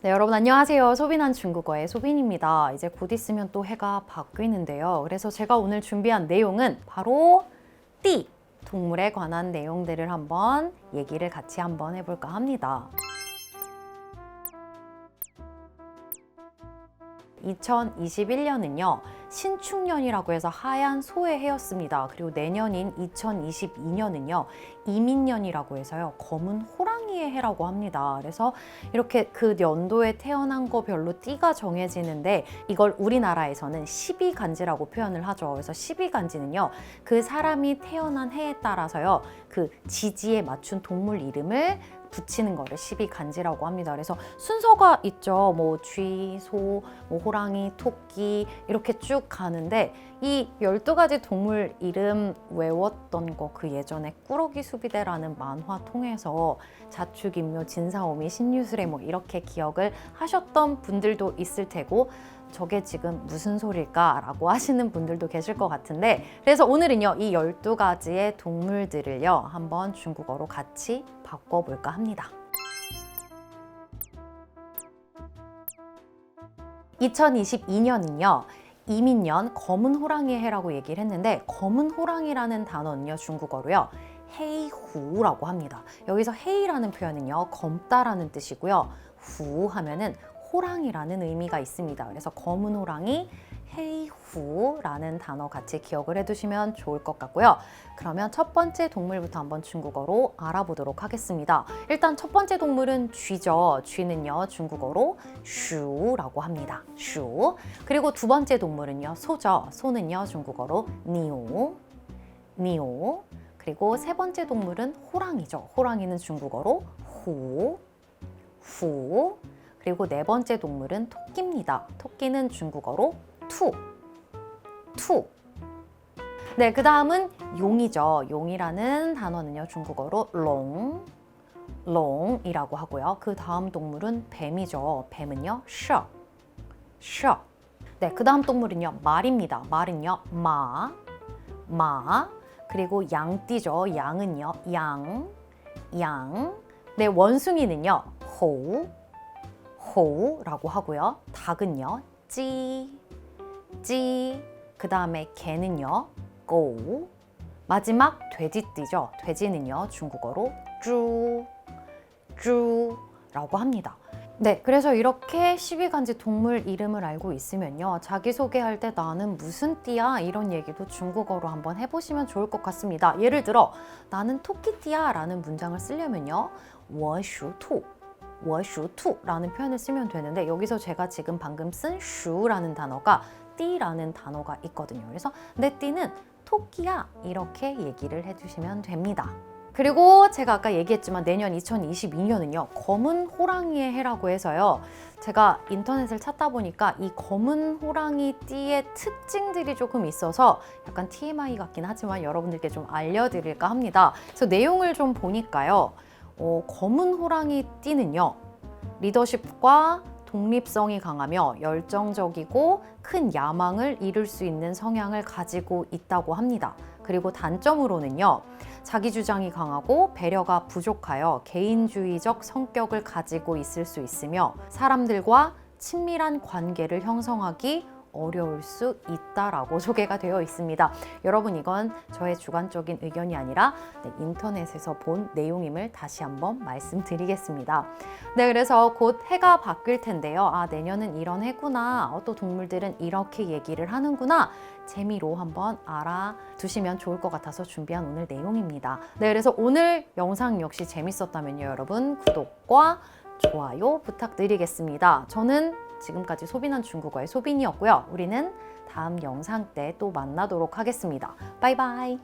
네, 여러분 안녕하세요. 소빈한 중국어의 소빈입니다. 이제 곧 있으면 또 해가 바뀌는데요. 그래서 제가 오늘 준비한 내용은 바로 띠 동물에 관한 내용들을 한번 얘기를 같이 한번 해볼까 합니다. 2021년은요, 신축년이라고 해서 하얀 소의 해였습니다. 그리고 내년인 2022년은요, 이민년이라고 해서요, 검은 호랑이의 해라고 합니다. 그래서 이렇게 그 연도에 태어난 거 별로 띠가 정해지는데, 이걸 우리나라에서는 12간지라고 표현을 하죠. 그래서 12간지는요, 그 사람이 태어난 해에 따라서요, 그 지지에 맞춘 동물 이름을 붙이는 거를 12간지라고 합니다. 그래서 순서가 있죠. 뭐 쥐, 소, 뭐 호랑이, 토끼 이렇게 쭉 가는데 이 12가지 동물 이름 외웠던 거 그 예전에 꾸러기 수비대라는 만화 통해서 자축 인묘, 진사오미, 신유술에 뭐 이렇게 기억을 하셨던 분들도 있을 테고 저게 지금 무슨 소릴까 라고 하시는 분들도 계실 것 같은데 그래서 오늘은요 이 12가지의 동물들을요 한번 중국어로 같이 바꿔볼까 합니다. 2022년은요 이민년 검은 호랑이의 해라고 얘기를 했는데 검은 호랑이라는 단어는요 중국어로요 헤이후라고 합니다. 여기서 헤이라는 표현은요 검다라는 뜻이고요 후 하면은 호랑이라는 의미가 있습니다. 그래서 검은 호랑이 헤이후라는 단어 같이 기억을 해두시면 좋을 것 같고요. 그러면 첫 번째 동물부터 한번 중국어로 알아보도록 하겠습니다. 일단 첫 번째 동물은 쥐죠. 쥐는요 중국어로 슈라고 합니다. 슈. 그리고 두 번째 동물은요 소죠. 소는요 중국어로 니오, 니오. 그리고 세 번째 동물은 호랑이죠. 호랑이는 중국어로 후, 후. 그리고 네 번째 동물은 토끼입니다. 토끼는 중국어로 투, 투. 네, 그 다음은 용이죠. 용이라는 단어는요, 중국어로 롱, 롱이라고 하고요. 그 다음 동물은 뱀이죠. 뱀은요, 셔, 셔. 네, 그 다음 동물은요, 말입니다. 말은요, 마, 마. 그리고 양띠죠. 양은요, 양, 양. 네, 원숭이는요, 호 고우라고 하고요. 닭은요. 찌, 찌. 그 다음에 개는요. 고우. 마지막 돼지띠죠. 돼지는요. 중국어로 쭈, 쭈라고 합니다. 네, 그래서 이렇게 12간지 동물 이름을 알고 있으면요. 자기소개할 때 나는 무슨 띠야? 이런 얘기도 중국어로 한번 해보시면 좋을 것 같습니다. 예를 들어, 나는 토끼띠야 라는 문장을 쓰려면요. 워슈토 워슈투라는 표현을 쓰면 되는데 여기서 제가 지금 방금 쓴 슈라는 단어가 띠라는 단어가 있거든요. 그래서 내 띠는 토끼야 이렇게 얘기를 해주시면 됩니다. 그리고 제가 아까 얘기했지만 내년 2022년은요 검은 호랑이의 해라고 해서요 제가 인터넷을 찾다 보니까 이 검은 호랑이 띠의 특징들이 조금 있어서 약간 TMI 같긴 하지만 여러분들께 좀 알려드릴까 합니다 그래서 내용을 좀 보니까요 어, 검은 호랑이 띠는요 리더십과 독립성이 강하며 열정적이고 큰 야망을 이룰 수 있는 성향을 가지고 있다고 합니다. 그리고 단점으로는요, 자기 주장이 강하고 배려가 부족하여 개인주의적 성격을 가지고 있을 수 있으며 사람들과 친밀한 관계를 형성하기 어려울 수 있다라고 소개가 되어 있습니다. 여러분 이건 저의 주관적인 의견이 아니라 네, 인터넷에서 본 내용임을 다시 한번 말씀드리겠습니다. 네, 그래서 곧 해가 바뀔 텐데요. 아, 내년은 이런 해구나. 어, 또 동물들은 이렇게 얘기를 하는구나. 재미로 한번 알아두시면 좋을 것 같아서 준비한 오늘 내용입니다. 네, 그래서 오늘 영상 역시 재밌었다면요, 여러분 구독과 좋아요 부탁드리겠습니다. 저는 지금까지 소빈한 중국어의 소빈이었고요. 우리는 다음 영상 때 또 만나도록 하겠습니다. 바이바이.